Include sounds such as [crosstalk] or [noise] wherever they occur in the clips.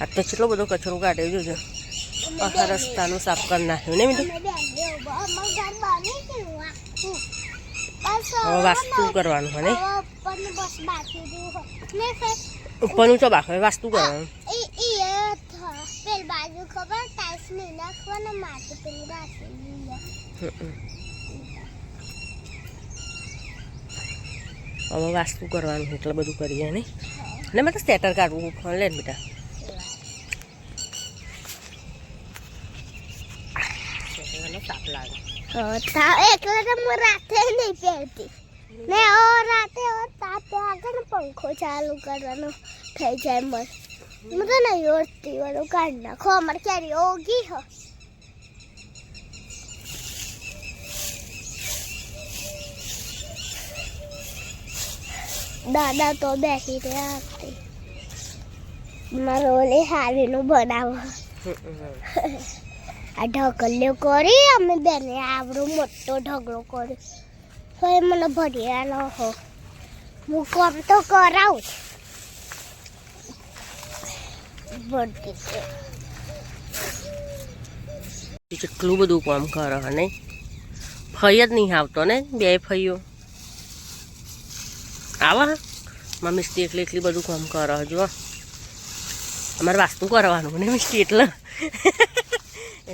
આ તો કેટલો બધો કચરો કાઢ્યો જોજો આખા રસ્તાનું સાફ કરી નાખ્યું ને બસ હવે વાસ્તુ કરવાનું હોય ને ઉપરનું તો બાકી વાસ્તુ કરવાનું. બાજુ હવે વાસ્તુ કરવાનું, એટલે બધું કરીએ, નહીં? ને તો સ્ટેટર કાઢવું ને બેટા. લાગે રાતે નહીં પહેરતી. ને ઓ રાતે ઓ તાપે આગળ પંખો ચાલુ કરવાનો થઈ જાય મસ્ત. મને નહીં વાળું કાઢ નાખો. અમારે ક્યારે ઓગી હો. દાદા તો બેસી રહ્યા હતી મારો ઓલી હારીનું બનાવો. આ ઢગલ્યો કરી અમે બેને આવડો મોટો ઢગલો કર્યો. એ મને ભર્યા હો. હું કામ તો કરાવું. કેટલું બધું કામ કરે ને નહીં ફઈ જ નહીં આવતો ને બે ફઈઓ? આવા? મા મિસ્ટી એટલે એટલી બધું કામ કરો જો અમારે વાસ્તુ કરવાનું ને મિસ્ટી એટલે.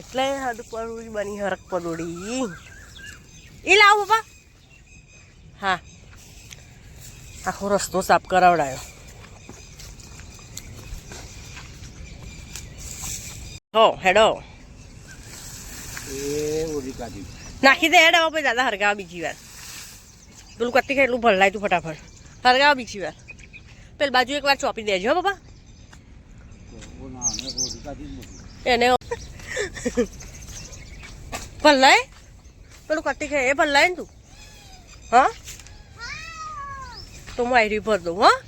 એટલે હદ પડું બની હરક પડોડી એ લાવો બાપા. હા. આખો રસ્તો સાફ કરાવડાયો. હો હેડો. નાખી દે હેડો પછી દાદા હરગાવા બીજી વાર. પેલું કતી એટલું ભરલાય તું ફટાફટ. હરગાવા બીજી વાર. પેલી બાજુ એકવાર ચોપી દેજો બાપા. એને ભરલાય પેલું કટ્ટી ખાય. એ ભરલાય ને તું? હા? તો હું આઈડી ભર દઉં, હા.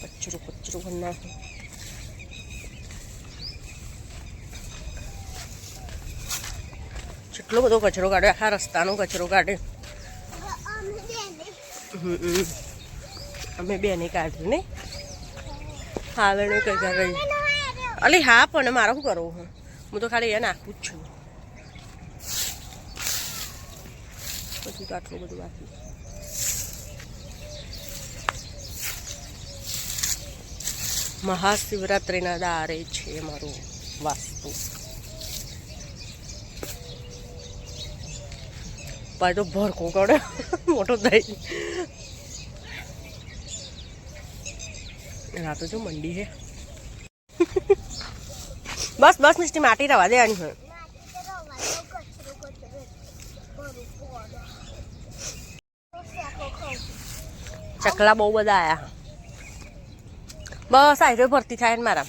કચરું કચરું ભર નાખું. કેટલો બધો કચરો કાઢ્યો, આખા રસ્તાનો કચરો કાઢે અમે બેને હમ. અમે બેને કાઢ્યું ને? હા વેણે કઈ કરે અલી, હા, પણ મારે શું કરવું હું? હું તો ખાલી એ નાખું જ છું. પછી તો આટલું બધું બાકી. મહાશિવરાત્રિના દારે છે મારું વાસ્તુ. પાછો તો ભરકો કરે મોટો થઈ. રાતો જો મંડી છે. બસ બસ મિસ્ટી માટી રવા દો, ખાઉં. ચકલા બહુ બધા આયા. બસ આયરો ભરતી થાય મારા.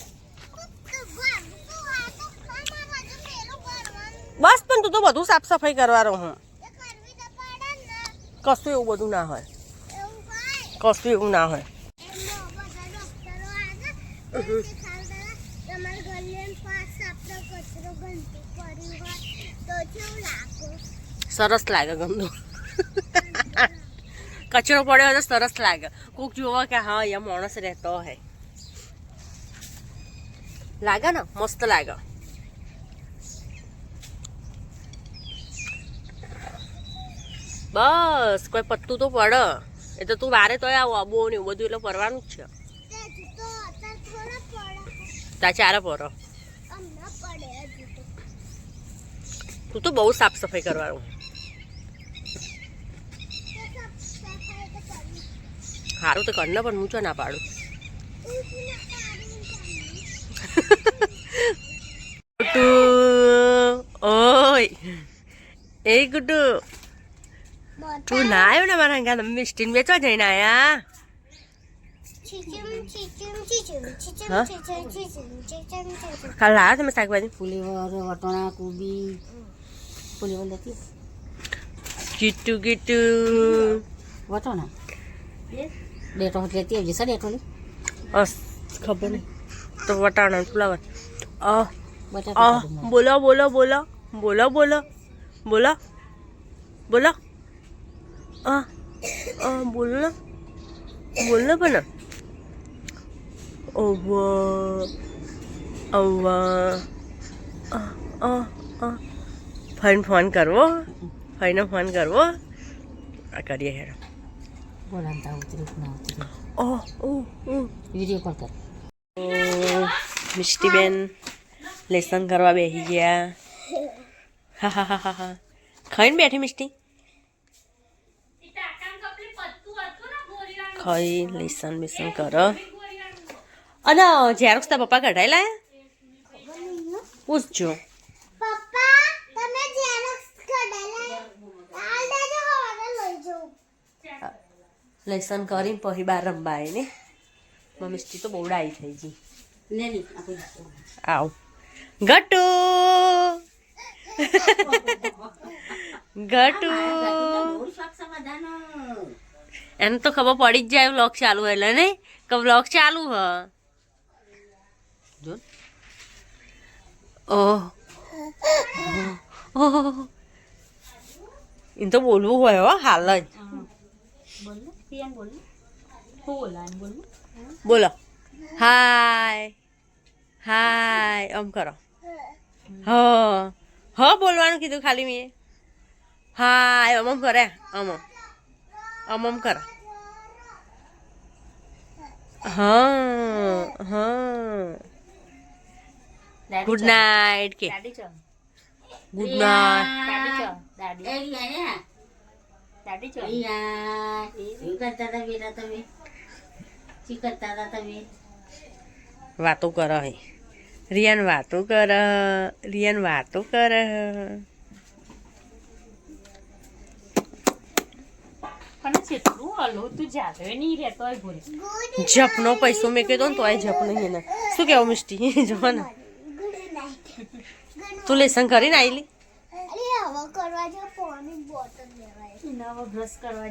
બસ પણ તું તો બધું સાફ સફાઈ કરવાનો હું. કશું એવું બધું ના હોય. કશું એવું ના હોય. સરસ લાગે ગમતું. કચરો પડ્યો તો સરસ લાગે. કોક જોવા કે હા, અહીંયા માણસ રહેતો હે લાગે ને? મસ્ત લાગે. બસ કોઈ પત્તું તો પડે. એ તો તું વારે તો આવો આબો ને એવું બધું એટલે પરવાનું જ છે. તા ચારે પર તું. તો બહુ સાફ સફાઈ કરવાનું. સારું તો કરને પણ હું છો ના પાડું. [laughs] ગુટુ ઓય એ ગુટુ તું ના આવ્યો ને મારા તમે મિસ્ટીન વેચવા જઈને આયા? કાલ લાવ્યા તમે શાકભાજી ફુલીવર વટણા કોબી. ફુલીવર લેતી કીટુ કીટુ વટોણા? ડેટો લેતી આવજે સર ડેટો લે? બસ ખબર નહીં. તો વટાણા ફુલાવર. અ બોલો. બોલો બોલો. બોલો બોલો. બોલો. બોલો. બોલો आ અ બોલો ને બોલ ને પણ ઓવા ઓવા ફોન ફોન કરવો ફાઈનો ફોન કરવો આ કરીએ હેડ બોલાવતા ઉતરી ના ઉતરી ઓહ ઓ ઓહ વીડિયો કોલ કર મિષ્ટીબેન લેસન કરવા બેસી ગયા હા હા હા હા હા ખાઈને બેઠી મિષ્ટી ખાઈ લેસન બેસન કર. અને ઝેરોક્સ તારા પપ્પા કઢાયેલા પૂછજો. પપ્પા તમે ઝેરોક્સ કઢાયેલા હાલ દેજો હવે લઈ જાઉં લેસન કરીને પછી બાર રમવા આવી ને. મમ્મી તો બહુ ડાઈ થઈ ગઈ. આવ. ગટુ ગટુ [laughs] એને તો ખબર પડી જ જાય વ્લોગ ચાલુ એટલે, નહીં? કે વ્લોગ ચાલુ હ. ઓહ. ઓહ. એને તો બોલવું હોય હો, હાલ જ. બોલ. હાય. હાય. આમ કરો. હ. હ બોલવાનું કીધું ખાલી મેં. હાય, આમ કરે. આમ. આમ આમ કરો. હા હા. ગુડ નાઇટ કે. ગુડ નાઇટ વાતો કર હે. રિયાન વાતો કર રિયાન વાતો કર પણ જેટલું હલો તું જાતો નહીં રહેતો હોય ભૂલ. જપનો પૈસો મેં કીધો ને તો આ જપ નહીં એને. શું કહેવું મિષ્ટી જવા ને તું લેસન કરીને આવેલી અરે હવે કરવા જો પાણી બોટલ લેવાય નવો બ્રશ કરવા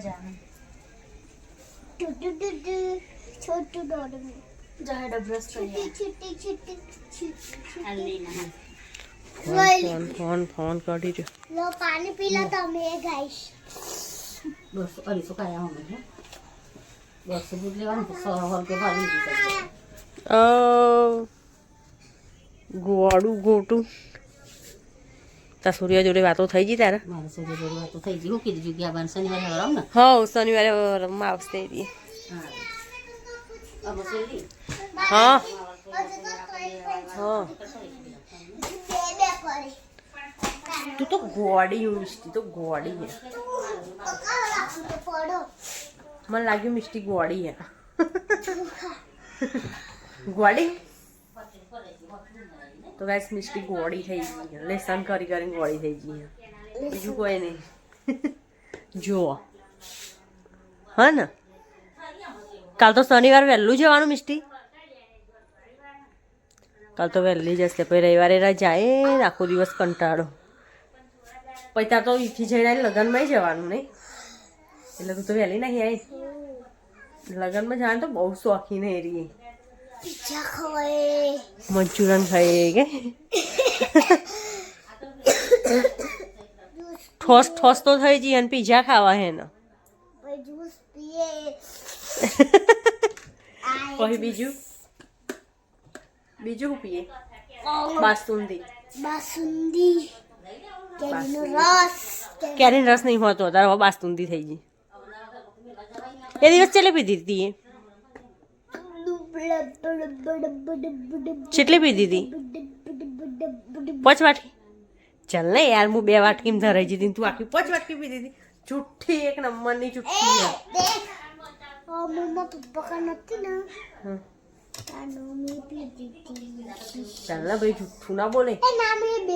છોટું બ્રશ છુટી છુટી છુટી છુટી ફોન ફોન ફોન કરી દો પાણી પી લો તમે ગાઈશ. બસો અઢીસો કાયા અમે બસો બુટ લેવાનું સો રૂપિયા ભાવી દીધા અ ગોટું. તા સૂર્ય જોડે વાતો થઈ ગઈ તારે? મારે જોડી વાતો થઈ ગઈ. હું કીધું ગયા બાર શનિવારે ને હા શનિવારે રમવા આવશે એ દી. હા. હા. તો તું તો ગોડી યુનિવર્સિટી તો ગોડી તો મને લાગ્યું મિસ્ટી ગોળી ગોડી તો ગાઈસ મિસ્ટી ગોળી થઈ ગઈ લેસન કરી કરીને ગોળી થઈ ગઈ બીજું કોઈ નહીં. જુઓ. હા ને? કાલ તો શનિવાર વહેલું જવાનું મિસ્ટી. કાલ તો વહેલી જશે પછી રવિવારે રજા. એ, આખો દિવસ કંટાળો. પછી ત્યાં તો ઈથી જઈને લગ્નમાં જવાનું નહીં. એટલે તું તો વહેલી નહીં આવી લગ્નમાં જાણ તો બહુ શોખીન એ રહી મંચુરન ખાઈ કે? ઠોસ ઠોસ તો થઈ જઈએ અને પીઝા ખાવા હે ને. [laughs] પછી બીજું? બીજું શું પીએ? બાસુંદી. બાસુંદી. કેરીનો રસ. કેરીનો રસ નહીં હોતો તારો બાસુંદી થઈ ગઈ. એ દિવસ ચેલે પીધી હતી એ? કેટલી પીધી હતી પાંચ વાટકી ચાલ ને યાર હું બે વાટકી ધરાઈ જતી તું આખી પાંચ વાટકી પીધી હતી જુઠ્ઠી એક નંબરની જુઠ્ઠી. મમ્મા પપ્પા નથી ને ચાલ ભાઈ જુઠ્ઠું ના બોલે ના મેં બે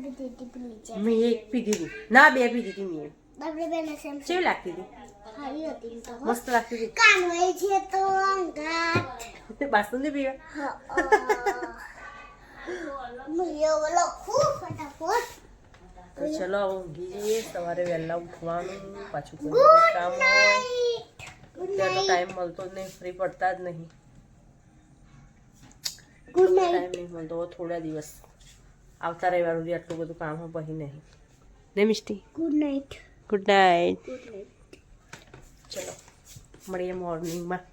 પીધી હતી મેં એક પીધી હતી ના બે પીધી હતી મેં આપણે બેને સેમ કેવી લાગતી હતી. મસ્ત લાગતી હતી. કાનવાઈ છે તો અંગાત. [laughs] બાસુંદી પીવા. મુયો બોલો ખૂબ ફટાફટ. તો ચલો ઊંઘી જઈએ. સવારે વહેલા ઉઠવાનું પાછું કોઈ કામ હોય. ટાઈમ મળતો જ નહીં ફ્રી પડતા જ નહીં. ટાઈમ નહીં મળતો થોડા દિવસ આવતા રવિવાર સુધી આટલું બધું કામ હોય પછી નહીં. ને Misty? Good night good night good night ચલો મળીએ મોર્નિંગમાં